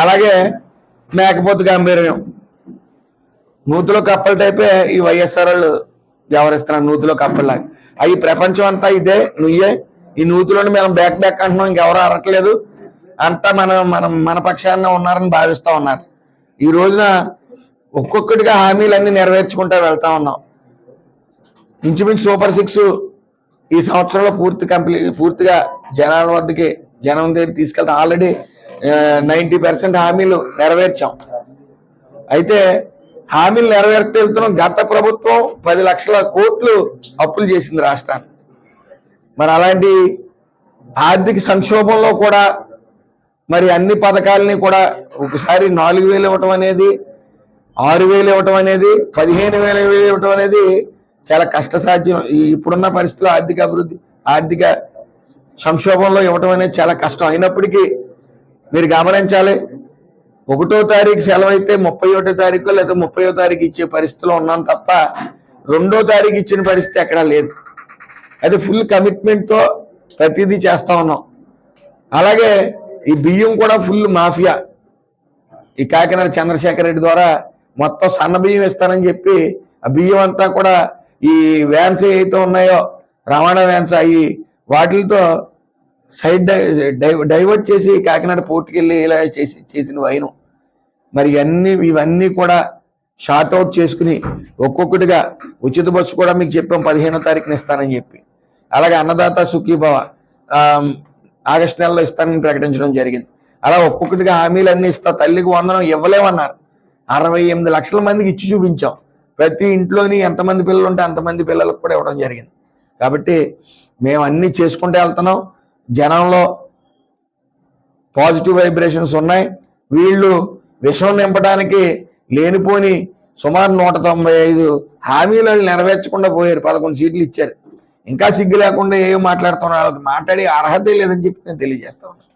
అలాగే మేకపోతు గంభీర్యం. నూతులో కప్పల టైపే ఈ వైఎస్ఆర్ వాళ్ళు వ్యవహరిస్తున్నారు నూతిలో కప్పల్లాగా అవి ప్రపంచం అంతా ఇదే నువ్వే ఈ నూతిలోని మనం బ్యాక్ బ్యాక్ అంటున్నాం ఇంకెవరు అరట్లేదు. అంతా మనం మనం మన పక్షాన ఉన్నారని భావిస్తూ ఉన్నారు. ఈ రోజున ఒక్కొక్కటిగా హామీలన్నీ నెరవేర్చుకుంటూ వెళ్తా ఉన్నాం. ఇంచుమించు సూపర్ సిక్స్ ఈ సంవత్సరంలో పూర్తి కంప్లీట్ పూర్తిగా జనాల వద్దకి జనం దగ్గర తీసుకెళ్తాం. ఆల్రెడీ నైంటీ పర్సెంట్ హామీలు నెరవేర్చాం. అయితే హామీలు నెరవేర్తే వెళ్తున్నాం గత ప్రభుత్వం పది లక్షల కోట్లు అప్పులు చేసింది రాష్ట్రాన్ని మరి అలాంటి ఆర్థిక సంక్షోభంలో కూడా మరి అన్ని పథకాలని కూడా ఒకసారి నాలుగు వేలు ఇవ్వటం అనేది ఆరు వేలు ఇవ్వటం అనేది పదిహేను వేల ఇవ్వటం అనేది చాలా కష్టసాధ్యం. ఇప్పుడున్న పరిస్థితుల్లో ఆర్థిక అభివృద్ధి ఆర్థిక సంక్షోభంలో ఇవ్వటం అనేది చాలా కష్టం. అయినప్పటికీ మీరు గమనించాలి. ఒకటో తారీఖు సెలవు అయితే ముప్పై ఒకటో తారీఖు లేదా ముప్పయో తారీఖు ఇచ్చే పరిస్థితిలో ఉన్నాం తప్ప రెండో తారీఖు ఇచ్చిన పరిస్థితి ఎక్కడా లేదు. అది ఫుల్ కమిట్మెంట్తో ప్రతిదీ చేస్తా ఉన్నాం. అలాగే ఈ బియ్యం కూడా ఫుల్ మాఫియా. ఈ కాకినాడ చంద్రశేఖర్ రెడ్డి ద్వారా మొత్తం సన్న బియ్యం ఇస్తానని చెప్పి ఆ బియ్యం అంతా కూడా ఈ వ్యాన్స్ ఏవైతే ఉన్నాయో రవాణా వ్యాన్స్ అయ్యి వాటితో సైడ్ డై- డైవర్ట్ చేసి కాకినాడ పోర్టుకి వెళ్ళి ఇలా చేసి చేసిన వైను. మరి ఇవన్నీ ఇవన్నీ కూడా షార్ట్ అవుట్ చేసుకుని ఒక్కొక్కటిగా ఉచిత బస్సు కూడా మీకు చెప్పాం పదిహేనో తారీఖున ఇస్తానని చెప్పి. అలాగే అన్నదాత సుఖీభవ ఆగస్టు నెలలో ఇస్తానని ప్రకటించడం జరిగింది. అలా ఒక్కొక్కటిగా హామీలన్నీ ఇస్తా తల్లికి వందనం ఇవ్వలేమన్నారు. అరవై ఎనిమిది లక్షల మందికి ఇచ్చి చూపించాం. ప్రతి ఇంట్లోని ఎంతమంది పిల్లలు ఉంటే అంతమంది పిల్లలకు కూడా ఇవ్వడం జరిగింది. కాబట్టి మేము అన్ని చేసుకుంటూ వెళ్తున్నాం. జనంలో పాజిటివ్ వైబ్రేషన్స్ ఉన్నాయి. వీళ్ళు విషం నింపడానికి లేనిపోని సుమారు నూట తొంభై ఐదు హామీలు నెరవేర్చకుండా పోయారు. పదకొండు సీట్లు ఇచ్చారు. ఇంకా సిగ్గు లేకుండా ఏం మాట్లాడుతున్నారు? వాళ్ళకి మాట్లాడే అర్హతే లేదని చెప్పి నేను తెలియజేస్తా ఉన్నాను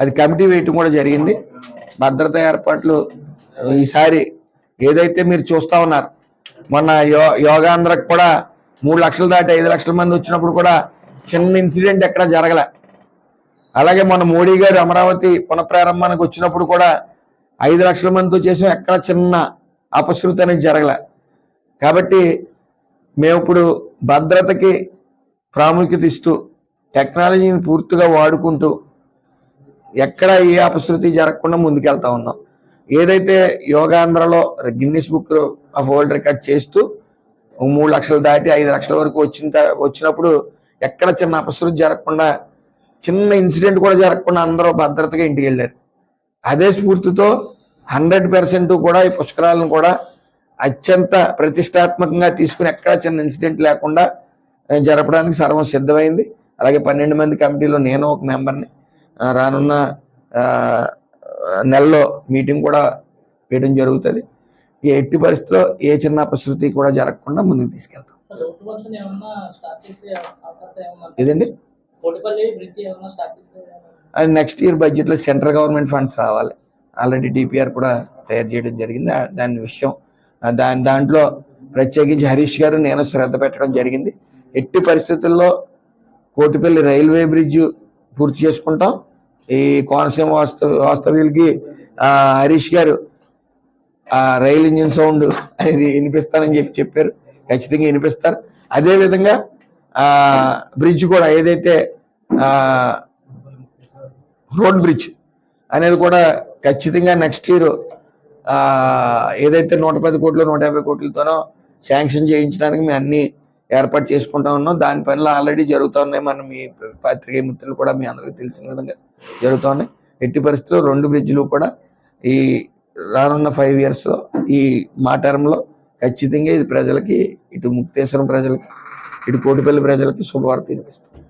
అది కమిటీ వేయటం కూడా జరిగింది. భద్రతా ఏర్పాట్లు ఈసారి ఏదైతే మీరు చూస్తా ఉన్నారు మొన్న యో యోగాంధ్రకు కూడా మూడు లక్షలు దాటి ఐదు లక్షల మంది వచ్చినప్పుడు కూడా చిన్న ఇన్సిడెంట్ ఎక్కడ జరగలే. అలాగే మన మోడీ గారు అమరావతి పునఃప్రారంభానికి వచ్చినప్పుడు కూడా ఐదు లక్షల మందితో చేసాం ఎక్కడ చిన్న అపశృతి అనేది జరగలే. కాబట్టి మేము ఇప్పుడు భద్రతకి ప్రాముఖ్యత ఇస్తూ టెక్నాలజీని పూర్తిగా వాడుకుంటూ ఎక్కడ ఏ అపశృతి జరగకుండా ముందుకెళ్తా ఉన్నాం. ఏదైతే యోగాంధ్రలో Guinness book of world record చేస్తూ మూడు లక్షలు దాటి ఐదు లక్షల వరకు వచ్చిన వచ్చినప్పుడు ఎక్కడ చిన్న అపశృతి జరగకుండా చిన్న ఇన్సిడెంట్ కూడా జరగకుండా అందరూ భద్రతగా ఇంటికి వెళ్ళారు. అదే స్ఫూర్తితో హండ్రెడ్ పర్సెంట్ కూడా ఈ పుష్కరాలను కూడా అత్యంత ప్రతిష్టాత్మకంగా తీసుకుని ఎక్కడ చిన్న ఇన్సిడెంట్ లేకుండా జరపడానికి సర్వం సిద్ధమైంది. అలాగే పన్నెండు మంది కమిటీలో నేను ఒక మెంబర్ని రానున్న నెలలో మీటింగ్ కూడా వేయడం జరుగుతుంది. ఎట్టి పరిస్థితిలో ఏ చిన్న అపశృతి కూడా జరగకుండా ముందుకు తీసుకెళ్తాం. చేసే అది నెక్స్ట్ ఇయర్ బడ్జెట్లో సెంట్రల్ గవర్నమెంట్ ఫండ్స్ రావాలి. ఆల్రెడీ డిపిఆర్ కూడా తయారు చేయడం జరిగింది. దాని విషయం దాని దాంట్లో ప్రత్యేకించి హరీష్ గారు నేను శ్రద్ధ పెట్టడం జరిగింది. ఎట్టి పరిస్థితుల్లో కోటిపల్లి రైల్వే బ్రిడ్జ్ పూర్తి చేసుకుంటాం. ఈ కోనసీమ వాస్తు వాస్తవ్యులకి హరీష్ గారు ఆ రైల్ ఇంజిన్ సౌండ్ అనేది వినిపిస్తానని చెప్పి చెప్పారు. ఖచ్చితంగా వినిపిస్తారు. అదే విధంగా ఆ బ్రిడ్జ్ కూడా ఏదైతే ఆ రోడ్ బ్రిడ్జ్ అనేది కూడా ఖచ్చితంగా నెక్స్ట్ ఇయర్ ఏదైతే నూట పది కోట్లు నూట యాభై కోట్లతోనో శాంక్షన్ చేయించడానికి మేము అన్ని ఏర్పాటు చేసుకుంటా ఉన్నాం. దాని పనులు ఆల్రెడీ జరుగుతూ ఉన్నాయి. మనం మీ పత్రికే మిత్రులు కూడా మీ అందరికీ తెలిసిన విధంగా జరుగుతూ ఉన్నాయి. ఎట్టి పరిస్థితుల్లో రెండు బ్రిడ్జ్లు కూడా ఈ రానున్న ఫైవ్ ఇయర్స్లో ఈ మా టర్మ్లో ఖచ్చితంగా ఇది ప్రజలకి ఇటు ముక్తేశ్వరం ప్రజలకి ఇటు కోటిపల్లి ప్రజలకి శుభవార్త వినిపిస్తుంది.